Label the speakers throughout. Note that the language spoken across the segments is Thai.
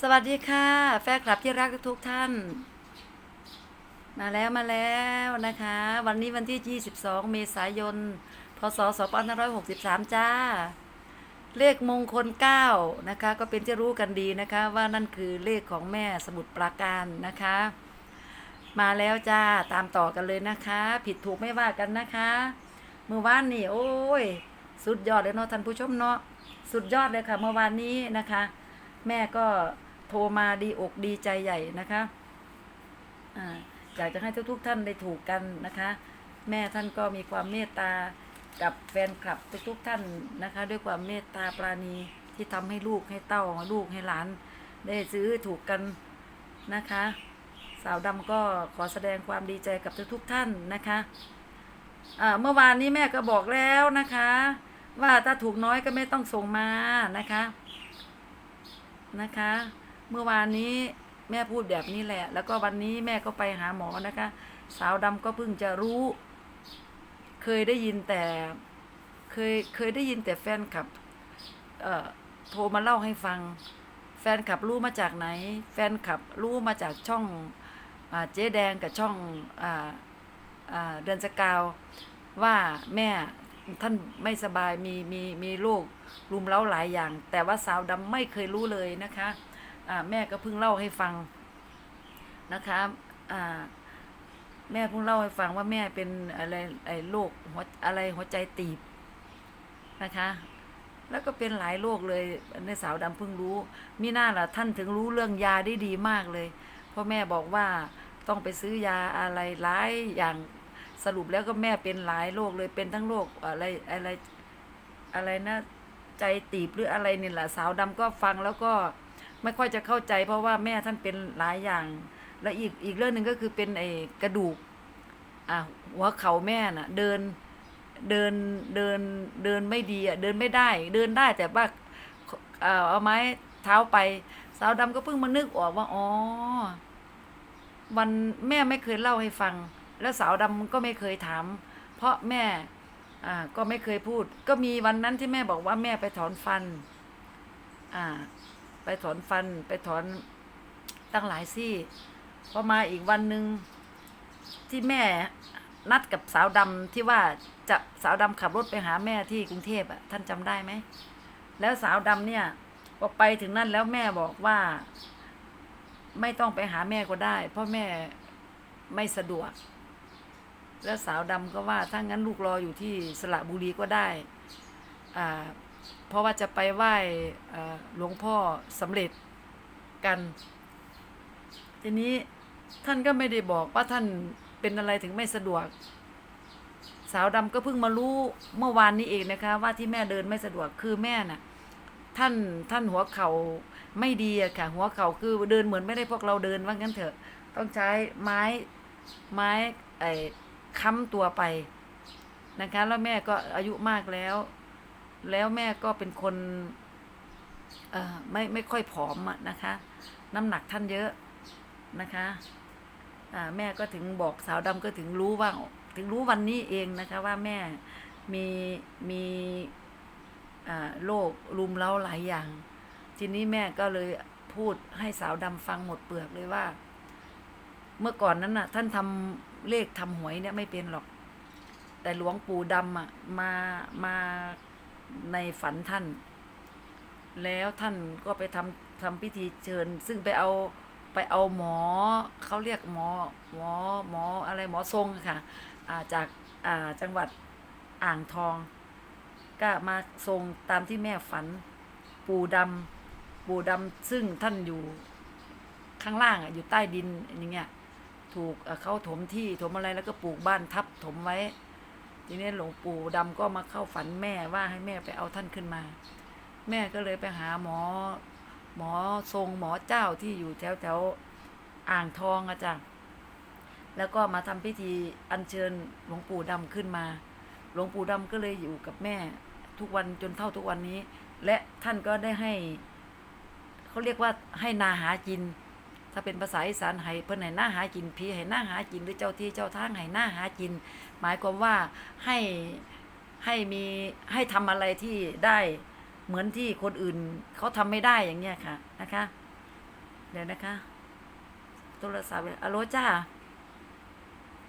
Speaker 1: สวัสดีค่ะ แฟนคลับที่รักทุกท่าน มาแล้วมาแล้วนะคะ วันนี้วันที่ 22 เมษายน พศ 2563 จ้า เลขมงคล 9 นะคะ ก็เป็นที่รู้กันดีนะคะ ว่านั่นคือเลขของแม่สมุทรปราการนะคะ มาแล้วจ้าตามต่อกันเลยนะคะ ผิดถูกไม่ว่ากันนะคะเมื่อวานนี่โอ้ย สุดยอดเลยเนาะท่านผู้ชมเนาะสุดยอดเลยค่ะเมื่อวานนี้นะคะ แม่ก็โทรมาดีอกดีใจใหญ่นะคะอ่าอยากจะให้ทุกๆท่านได้ถูกกันนะคะ แม่ท่านก็มีความเมตตากับแฟนคลับทุกๆท่านนะคะ ด้วยความเมตตาปราณีที่ทำให้ลูกให้เต้าลูกให้หลาน ได้ซื้อถูกกันนะคะ สาวดำก็ขอแสดงความดีใจกับทุกๆท่านนะคะเมื่อวานนี้แม่ก็บอกแล้วนะคะ ว่าถ้าถูกน้อยก็ไม่ต้องส่งมานะคะ นะคะ เมื่อวานนี้แม่พูดแบบนี้แหละ แล้วก็วันนี้แม่ก็ไปหาหมอนะคะ สาวดำก็เพิ่งจะรู้ เคยได้ยินแต่เคยเคยได้ยินแต่แฟนคลับเอ่อโทรมาเล่าให้ฟัง แฟนคลับรู้มาจากไหน แฟนคลับรู้มาจากช่องอเจ๊แดงกับช่องอเดือนสกาวว่าแม่ ท่านไม่สบายมีมีมีโรครุมเร้าหลายอย่าง แต่ว่าสาวดำไม่เคยรู้เลยนะคะแม่ก็เพิ่งเล่าให้ฟังนะคะแม่เพิ่งเล่าให้ฟังว่าแม่เป็นอะไรไอ้โรคหัวอะไรหัวใจตีบนะคะ แล้วก็เป็นหลายโรคเลยในสาวดำเพิ่งรู้มีหน้าล่ะท่านถึงรู้เรื่องยาได้ดีมากเลย เพราะแม่บอกว่าต้องไปซื้อยาอะไรหลายอย่าง สรุปแล้วก็แม่เป็นหลายโรคเลยเป็นทั้งโรคอะไรอะไรอะไรนะใจตีบหรืออะไรนี่แหละสาวดำก็ฟังแล้วก็ไม่ค่อยจะเข้าใจ เพราะว่าแม่ท่านเป็นหลายอย่าง แล้วอีกอีกเรื่องหนึ่งก็คือเป็นไอ้กระดูกอะหัวเข่าแม่น่ะ เดินเดินเดินเดินไม่ดีอะเดินไม่ได้ เดินได้แต่ว่าเอ่อเอาไม้เท้าไป สาวดำก็เพิ่งมานึกออกว่าอ๋อวันแม่ไม่เคยเล่าให้ฟัง แล้วสาวดำก็ไม่เคยถาม เพราะแม่อ่าก็ไม่เคยพูด ก็มีวันนั้นที่แม่บอกว่าแม่ไปถอนฟันอ่าไปถอนฟันไปถอนตั้งหลายซี่พอมาอีกวันหนึ่งที่แม่นัดกับสาวดำที่ว่าจะสาวดำขับรถไปหาแม่ที่กรุงเทพอะท่านจำได้ไหม แล้วสาวดำเนี่ยพอไปถึงนั่นแล้วแม่บอกว่า ไม่ต้องไปหาแม่ก็ได้ เพราะแม่ไม่สะดวก แล้วสาวดำก็ว่าถ้างั้นลูกรออยู่ที่สระบุรีก็ได้อ่าเพราะว่าจะไปไหว้หลวงพ่อสำเร็จกัน ทีนี้ท่านก็ไม่ได้บอกว่าท่านเป็นอะไรถึงไม่สะดวก สาวดำก็เพิ่งมารู้เมื่อวานนี้เองนะคะ ว่าที่แม่เดินไม่สะดวกคือแม่น่ะท่านท่านหัวเข่าไม่ดีอะค่ะ หัวเข่าคือเดินเหมือนไม่ได้พวกเราเดินว่างั้นเถอะ ต้องใช้ไม้ไม้ไอ ค้ำตัวไปนะคะ แล้วแม่ก็อายุมากแล้ว แล้วแม่ก็เป็นคนเอ่อไม่ไม่ค่อยผอมอะนะคะ น้ำหนักท่านเยอะนะคะอ่าแม่ก็ถึงบอกสาวดำก็ถึงรู้ว่าถึงรู้วันนี้เองนะคะว่าแม่มีมีโรครุมเร้าหลายอย่าง ทีนี้แม่ก็เลยพูดให้สาวดำฟังหมดเปลือกเลยว่า เมื่อก่อนนั้นน่ะ ท่านทำ เลขทำหวยเนี่ยไม่เป็นหรอก แต่หลวงปู่ดำอะมามาในฝันท่าน แล้วท่านก็ไปทำทำพิธีเชิญ ซึ่งไปเอาไปเอาหมอเขาเรียกหมอหมอหมออะไรหมอทรงค่ะอาจากอ่าจังหวัดอ่างทอง ก็มาทรงตามที่แม่ฝันปู่ดำปู่ดำซึ่งท่านอยู่ข้างล่างอะอยู่ใต้ดินอย่างเงี้ย ถูกเขาถมที่ถมอะไรแล้วก็ปลูกบ้านทับถมไว้ ทีนี้หลวงปู่ดำก็มาเข้าฝันแม่ว่าให้แม่ไปเอาท่านขึ้นมา แม่ก็เลยไปหาหมอ หมอทรงหมอเจ้าที่อยู่แถวแถวอ่างทองอะจ้ะแล้วก็มาทำพิธีอัญเชิญหลวงปู่ดำขึ้นมา หลวงปู่ดำก็เลยอยู่กับแม่ทุกวันจนเท่าทุกวันนี้ และท่านก็ได้ให้เขาเรียกว่าให้นาหากิน ถ้าเป็นภาษาอีสานให้เพิ่นให้หน้าหากินผีให้หน้าหากินหรือเจ้าที่เจ้าทางให้หน้าหากิน หมายความว่าให้ให้มีให้ทำอะไรที่ได้เหมือนที่คนอื่นเขาทำไม่ได้อย่างเงี้ยค่ะนะคะ เดี๋ยวนะคะ โทรศัพท์อะโลจ้า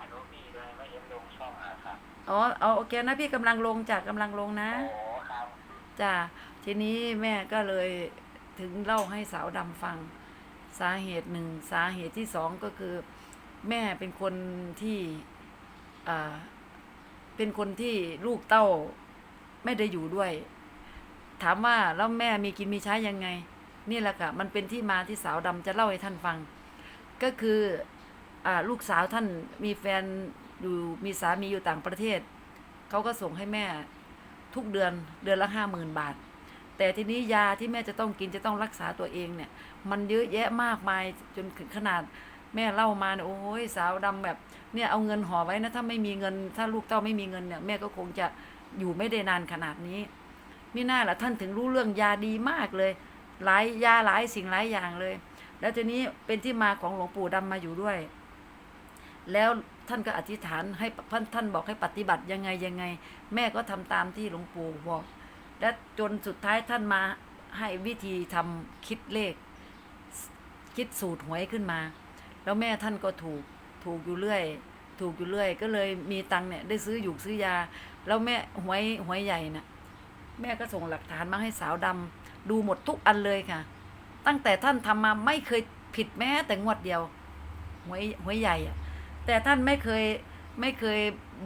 Speaker 2: ฮัลโหลพี่เลยไม่เห็นลงช่องอะครับ
Speaker 1: อ๋อเอาโอเคนะพี่กำลังลงจากกำลังลงนะ
Speaker 2: โอ้ครับ
Speaker 1: จ้าทีนี้แม่ก็เลยถึงเล่าให้สาวดำฟัง สาเหตุหนึ่งสาเหตุที่สองก็คือ แม่เป็นคนที่อ่าเป็นคนที่ลูกเต้าไม่ได้อยู่ด้วย ถามว่าแล้วแม่มีกินมีใช้ยังไง นี่แหละค่ะมันเป็นที่มาที่สาวดำจะเล่าให้ท่านฟัง ก็คืออาลูกสาวท่านมีแฟนอยู่มีสามีอยู่ต่างประเทศ เขาก็ส่งให้แม่ทุกเดือนเดือนละห้าหมื่นบาท แต่ทีนี้ยาที่แม่จะต้องกินจะต้องรักษาตัวเองเนี่ย มันเยอะแยะมากมายจนถึงขนาดแม่เล่ามาเนี่ยโอ้ยสาวดำแบบเนี่ยเอาเงินห่อไว้นะถ้าไม่มีเงิน ถ้าลูกเต้าไม่มีเงินเนี่ยแม่ก็คงจะอยู่ไม่ได้นานขนาดนี้มิน่าละท่านถึงรู้เรื่องยาดีมากเลยหลายยาหลายสิ่งหลายอย่างเลย แล้วทีนี้เป็นที่มาของหลวงปู่ดำมาอยู่ด้วย แล้วท่านก็อธิษฐานให้ท่านท่านบอกให้ปฏิบัติยังไงยังไง แม่ก็ทำตามที่หลวงปู่บอก และจนสุดท้ายท่านมาให้วิธีทำคิดเลข คิดสูตรหวยขึ้นมา แล้วแม่ท่านก็ถูกถูกอยู่เรื่อย ถูกอยู่เรื่อย ก็เลยมีตังเนี่ยได้ซื้ออยู่ซื้อยา แล้วแม่หวยหวยใหญ่น่ะแม่ก็ส่งหลักฐานมาให้สาวดำดูหมดทุกอันเลยค่ะ ตั้งแต่ท่านทำมาไม่เคยผิดแม้แต่งวดเดียวหวยหวยใหญ่อะแต่ท่านไม่เคยไม่เคย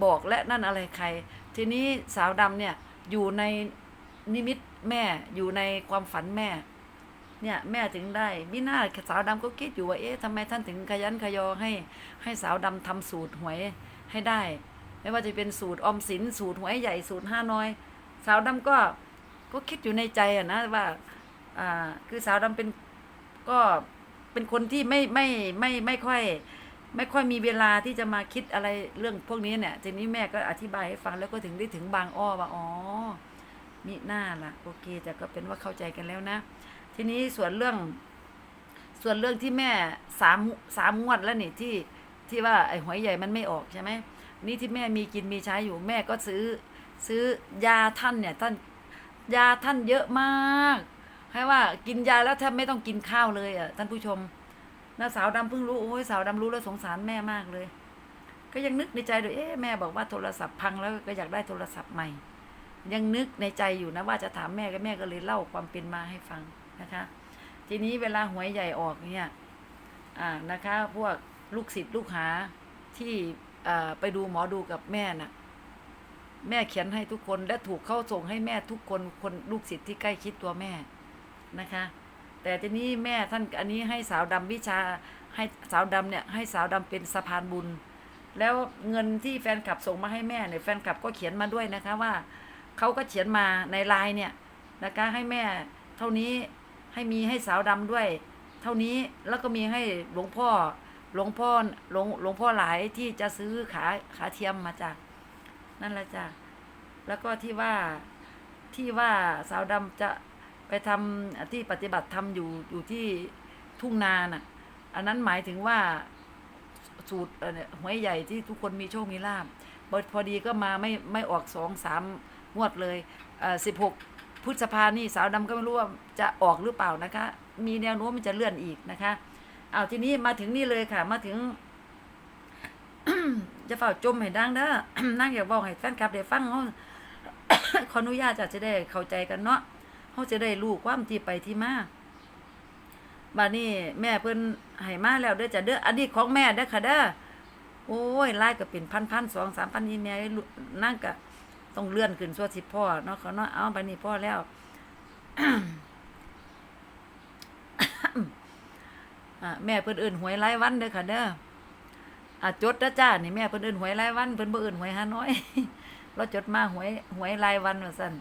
Speaker 1: บอกและนั่นอะไรใคร ทีนี้สาวดำเนี่ยอยู่ใน นิมิตแม่อยู่ในความฝันแม่ เนี่ยแม่ถึงได้มิน่าสาวดำก็คิดอยู่ว่าเอ๊ะทำไมท่านถึงขยันขยอให้ให้สาวดำทำสูตรหวยให้ได้ ไม่ว่าจะเป็นสูตรออมสินสูตรหวยใหญ่สูตรห้าน้อย สาวดำก็ก็คิดอยู่ในใจอะนะว่าอ่าคือสาวดำเป็นก็เป็นคนที่ไม่ไม่ไม่ไม่ค่อย ไม่ค่อยมีเวลาที่จะมาคิดอะไรเรื่องพวกนี้เนี่ยทีนี้แม่ก็อธิบายให้ฟังแล้วก็ถึงได้ถึงบางอ้อว่าอ๋อ มิหน้าล่ะโอเคแต่ก็เป็นว่าเข้าใจกันแล้วนะ ทีนี้ส่วนเรื่อง ส่วนเรื่องที่แม่สามสามงวดแล้วนี่ที่ที่ว่าไอ้หวยใหญ่มันไม่ออกใช่ไหมนี่ที่แม่มีกินมีใช้อยู่แม่ก็ซื้อ ซื้อยาท่านเนี่ยท่านยาท่านเยอะมากให้ว่ากินยาแล้วแทบไม่ต้องกินข้าวเลยอะท่านผู้ชมนะสาวดำเพิ่งรู้โอ้ยสาวดำรู้แล้วสงสารแม่มากเลย ก็ยังนึกในใจด้วยเอ๊ะแม่บอกว่าโทรศัพท์พังแล้วก็อยากได้โทรศัพท์ใหม่ ยังนึกในใจอยู่นะว่าจะถามแม่ก็แม่ก็เลยเล่าความเป็นมาให้ฟังนะคะ ทีนี้เวลาหวยใหญ่ออกเนี่ยอ่านะคะพวกลูกศิษย์ลูกหาที่ไปดูหมอดูกับแม่น่ะ แม่เขียนให้ทุกคนและถูกเข้าส่งให้แม่ทุกคนคนลูกศิษย์ที่ใกล้ชิดตัวแม่นะคะ แต่ทีนี้แม่ท่านอันนี้ให้สาวดำวิชาให้สาวดำเนี่ยให้สาวดำเป็นสะพานบุญ แล้วเงินที่แฟนคลับส่งมาให้แม่เนี่ยแฟนคลับก็เขียนมาด้วยนะคะว่า เขาก็เขียนมาในไลน์เนี่ยนะคะให้แม่เท่านี้ให้มีให้สาวดำด้วย เท่านี้แล้วก็มีให้หลวงพ่อหลวงพ่อหลวงหลวงพ่อหลายที่จะซื้อขาขาเทียมมาจากนั่นแหละจ้ะแล้วก็ที่ว่าที่ว่าสาวดำจะไปทำที่ปฏิบัติธรรมอยู่อยู่ที่ทุ่งนาน่ะ อันนั้นหมายถึงว่าสูตรหวยใหญ่ที่ทุกคนมีโชคมีลาบพอดีก็มาไม่ไม่ออกสองสาม งวดเลยสิบหกพฤษภานี่สาวดำก็ไม่รู้ว่าจะออกหรือเปล่านะคะ มีแนวโน้มมันจะเลื่อนอีกนะคะ เอาทีนี้มาถึงนี่เลยค่ะ มาถึง จะเฝ้าจมให้ดังเด้อนั่งอยากบอกให้แฟนคลับได้ฟังเขาขออนุญาตจะจะได้เข้าใจกันเนาะเขาจะได้รู้ความที่ไปที่มาบานี้แม่เพิ่นให้มาแล้วเด้อจ้ะเด้ออันนี้ของแม่เด้อค่ะเด้อโอ้ยไล่ก็เป็นพันพันสองสามพันนี่แม่นั่งก็ ต้องเลื่อนขึ้นส่วนสิพ่อเนาะเขาเนาะเอาไปนี่พ่อแล้วแม่เพิ่นเอื่นหวยรายวันเด้อค่ะเด้ออะจดนะจ้านี่แม่เพิ่นเอิ้นหวยรายวันเพิ่นบ่เอิ้นหวยหาน้อยเราจดมาหวยหวยรายวันว่าซั่น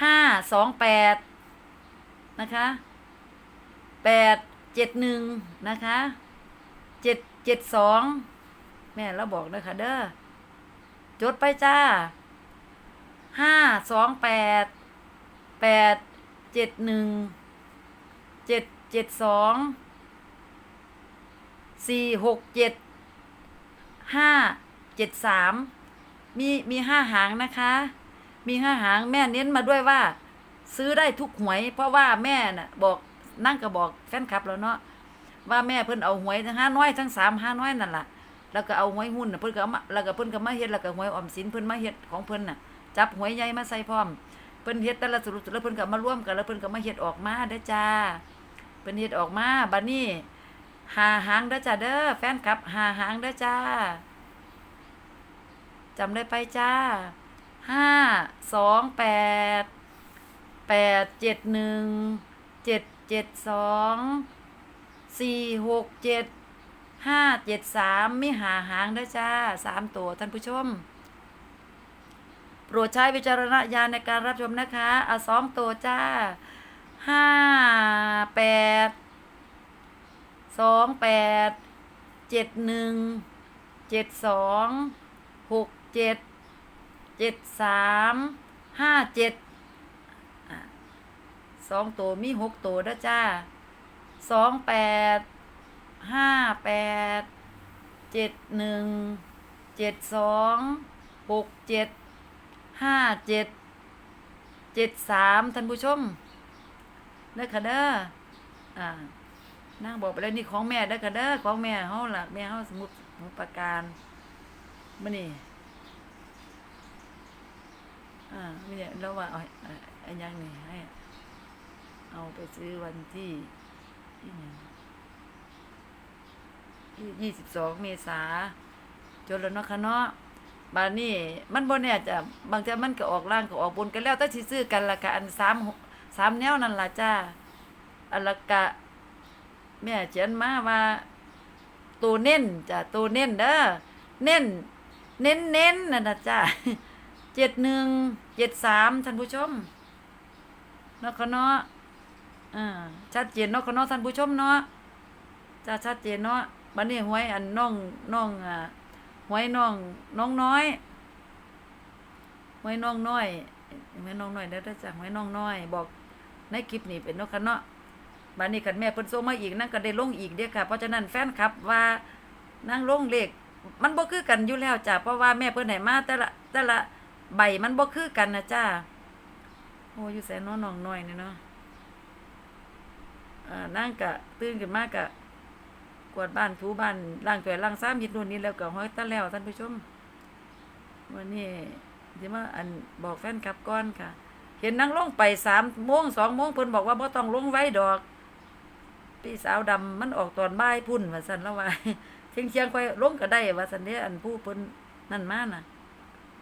Speaker 1: ห้าสองแปดนะคะแปดเจ็ดหนึ่งนะคะเจ็ดเจ็ดสองแม่เราบอกนะคะเด้อจดไปจ้า ห้าสองแปดแปดเจ็ดหนึ่งเจ็ดเจ็ดสองสี่หกเจ็ดห้าเจ็ดสามมีมีห้าหางนะคะ มีห้าหางแม่เน้นมาด้วยว่า ซื้อได้ทุกหวย เพราะว่าแม่น่ะ บอกนั่งก็บอกแฟนคลับแล้วเนาะว่าแม่เพิ่นเอาหวยทั้งห้าน้อยทั้งสามห้าน้อยนั่นล่ะแล้วก็เอาหวยหุ้นนะเพิ่นก็มาแล้วก็เพิ่นก็มาเฮ็ดแล้วก็หวยออมสินเพิ่นมาเฮ็ดของเพิ่นน่ะ จับหวยใหญ่มาใส่พร้อมเพิ่นเฮ็ดแต่ละสรุปแล้วเพิ่นก็มาร่วมกันแล้วเพิ่นก็มาเฮ็ดออกมาเด้อจ้าเพิ่นเฮ็ดออกมาบัดนี้หาหางเด้อจ้าเด้อแฟนคลับหาหางเด้อจ้าจำได้ไปจ้าห้าสองแปดแปดเจ็ดหนึ่งเจ็ดเจ็ดสองสี่หกเจ็ดห้าเจ็ดสามมีหาหางเด้อจ้าสามตัวท่านผู้ชม โปรดใช้วิจารณญาณในการรับชมนะคะเอาสองตัวจ้าห้าแปดสองแปดเจ็ดหนึ่งเจ็ดสองหกเจ็ดเจ็ดสามห้าเจ็ดสองตัวมีหกตัวนะจ้าสองแปดห้าแปดเจ็ดหนึ่งเจ็ดสองหกเจ็ด ห้าเจ็ดเจ็ดสามท่านผู้ชมเด้อค่ะเด้ออ่านั่งบอกไปแล้วนี่ของแม่เด้อค่ะเด้อของแม่เฮาล่ะแม่เฮาสมุดสมุดประการมื้อนี้อ่าไม่เนี่ยแล้วว่าเอาอาไอ้ยังนี่ให้เอาไปซื้อวันที่ที่หนึ่งยี่สิบสองเมษาจนแล้วเนาะค่ะเนาะ บานนี้มันบ่แน่จะบางทีมันก็ออกล่างก็ออกบนกันแล้วแต่สิซื้อกันละกะอันสามสามแนวนั่นล่ะจ้าอันละกะ แม่เขียนมาว่าตัวเน้นจ้ะตัวเน้นเด้อเน้น เน้นเน้นนั่นนะจ้าเจ็ดหนึ่งเจ็ดสามท่านผู้ชมนาะค่ะเนาะอ่าชัดเจนนาะค่ะเนาะท่านผู้ชมเนาะจ้าชัดเจนเนาะบัดนี้หวยอันน้องน้องอ่า หวยน้องน้องน้อยหวยน้องน้อยหวยน้องน้อยได้ได้จากหวยน้องน้อย บอกในคลิปนี้เป็นนกคันเนาะบัดนี้คันแม่เพิ่นส่งมาอีกนั่นก็ได้ลงอีกเด้อค่ะ เพราะฉะนั้นแฟนคลับว่านั่งลงเลขมันบ่คือกันอยู่แล้วจ้ะเพราะว่าแม่เพิ่นให้มาแต่ละแต่ละใบมันบ่คือกันนะจ้าโอ้อยู่แสนน้องน้อยนี่เนาะอ่านั่งกะตื่นขึ้นมากะ วาดบ้านถูบ้านล้างถ้วยล้างซ้ำยิดนู่นนี่แล้วก็ห้อยตะแล้วท่านผู้ชมวันนี้เดี๋ยวมาอันบอกแฟนคลับก่อนค่ะ เห็นนั่งลงไปสามโมงสองโมงเพิ่นบอกว่าบ่ต้องลงไว้ดอกพี่สาวดำมันออกตอนบ่ายพุ่นว่าซั่นล้วว่าเชียงเชียงค่อยลงก็ได้ว่าซั่นเด้อันผู้เพิ่นนั่นมาน่ะ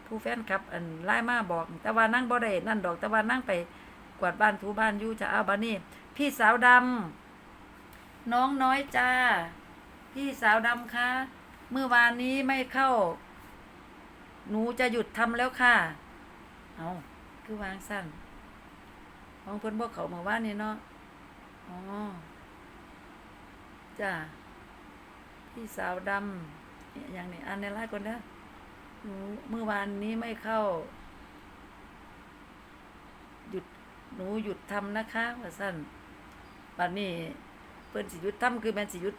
Speaker 1: ผู้แฟนคลับ อันไล่มาบอก แต่ว่านั่งบ่ได้นั่นดอก แต่ว่านั่งไปกวาดบ้านถูบ้านอยู่จะเอาบัดนี้พี่สาวดำน้องน้อยจ้า พี่สาวดำคะเมื่อวานนี้ไม่เข้า หนูจะหยุดทำแล้วค่ะ เอาคือวางสั้นของเพิ่นบอกเขาเมื่านนี้เนาะอ๋อจ้าพี่สาวดำเนี่ยอย่างนี้อ่านในไลน์ก่อนเด้อหนูเมื่อวานนี้ไม่เข้า หยุดหนูหยุดทำนะคะว่าสั้นบัดนี้ เพิ่นสิยุดทำคือแม่นสิยุด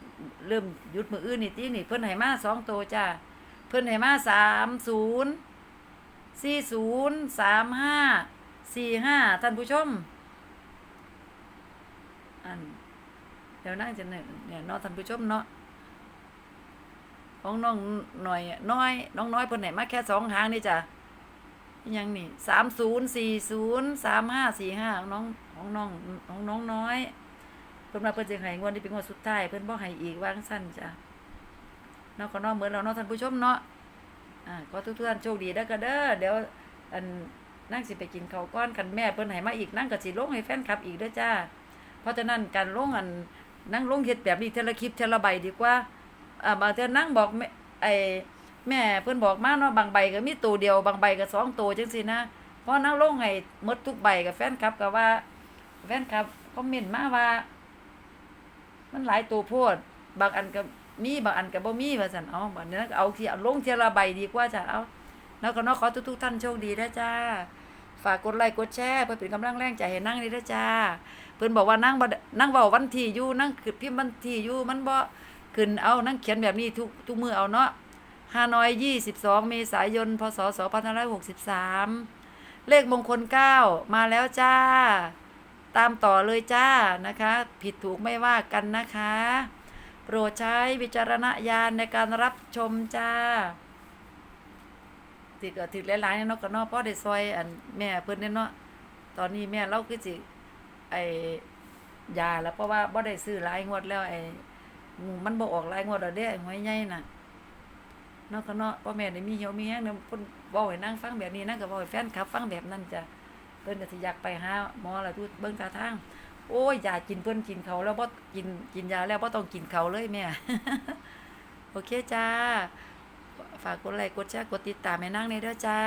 Speaker 1: เริ่มยุดมืออื่นนี่ตินี่เพิ่นให้มาสองโตวจ้าเพิ่นให้มาสามศูนย์สี่ศูนย์สามห้าสี่ห้าท่านผู้ชม อันเดี๋ยวนั่งจะเนี่ยเนี่ยเนาะท่านผู้ชมเนาะของน้องหน่อยน้อย น้องน้อยเพิ่นให้มาแค่สองหางนี่จ้ะยังนี่สามศูนย์สี่ศูนย์สามห้าสี่ห้าของน้องของน้องของน้องน้อย เพิ่นว่าเพิ่นสิให้งวดนี้เป็นงวดสุดท้ายเพิ่นบ่ให้อีกวางสั้นจ้ะเนาะก็เนาะเหมือนเราเนาะท่านผู้ชมเนาะอ่าขอทุกท่านโชคดีเด้อก็เด้อเดี๋ยวอันนั่งสิไปกินข้าวก้อนกันแม่เพิ่นให้มาอีกนั่งก็สิลงให้แฟนคลับอีกเด้อจ้า เพราะฉะนั้นการลงอันนั่งลงเฮ็ดแบบนี้เทละคลิปเทละใบดีกว่าอ่าบางเทื่อนั่งบอกแม่ไอ้แม่เพิ่นบอกมาเนาะบางใบก็มีตัวเดียวบางใบก็สองตัวจังซี่นะเพราะนั่งลงให้หมดทุกใบกับแฟนคลับก็ว่า แฟนคลับคอมเมนต์มาว่า มันหลายตัวโพดบางอันก็มีบางอันก็บ่มีว่าซั่นเอาบัดนี้เอาที่เอาลงเทียละใบดีกว่าจ้ะเอาแล้วก็เนาะขอทุกๆท่านโชคดีนะจ้าฝากกดไลค์กดแชร์เพื่อเป็นกำลังแรงใจให้นั่งนี่นะจ้าเพิ่อนบอกว่านั่งบ่ได้นั่งเว้าวันที่อยู่นั่งคือพิมพ์วันที่อยู่มันบ่ขึ้นเอานั่งเขียนแบบนี้ทุกทุกมือเอาเนาะฮานอย22เมษายนพศ2563เลขมงคล9มาแล้วจ้า ตามต่อเลยจ้านะคะ ผิดถูกไม่ว่ากันนะคะ โปรดใช้วิจารณญาณในการรับชมจ้าติดก็ติดหลายๆเนาะก็เนาะพ่อได้ซอยอันแม่เพิ่นเนาะตอนนี้แม่เราคือสิไอ้ยาแล้วเพราะว่าบ่ได้ซื้อหลายงวดแล้วไอ้มันบ่ออกหลายงวดแล้วเด้ไอ้หวยใหญ่น่ะเนาะก็เนาะพ่อแม่ได้มีเหี่ยวมีแฮงเนี่ยเพิ่นเว้าให้นางฟังแบบนี้นางก็เว้าให้แฟนคลับฟังแบบนั้นจ้ะ พิ่นก็สิอยากไปหาหมอล้วดูเบิ่งท่าทางโอ้ยยากินเพิ่นกินเขาแล้วบ่กินกินยาแล้วบ่ต้องกินเขาเลยแม่โอเคจ้า ฝากกดไลค์กดแชร์กดติดตามให้นางในเด้อจ้า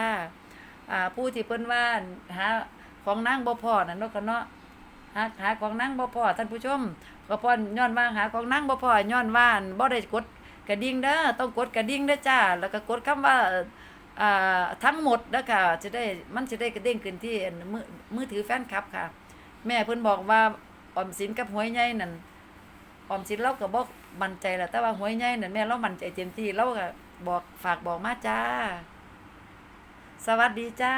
Speaker 1: อ่าผู้ที่เพิ่นว่าหาของนางบ่พอนั่นเนาะก็เนาะหาหาของนางบ่พอท่านผู้ชมก็พอย้อนว่าหาของนางบ่พอย้อนว่านบ่ได้กดกระดิ่งเด้อต้องกดกระดิ่งเด้อจ้า แล้วก็กดคำว่าอ่า ทั้งหมดนะคะจะได้มันจะได้กระเด้งขึ้นที่มือมือถือแฟนคลับค่ะ แม่เพิ่นบอกว่าออมสินกับหวยใหญ่นั่นออมสินเราก็บอกมั่นใจแหละแต่ว่าหวยใหญ่นั่นแม่เรามั่นใจเต็มที่เราก็บอกฝากบอกมาจ้า สวัสดีจ้า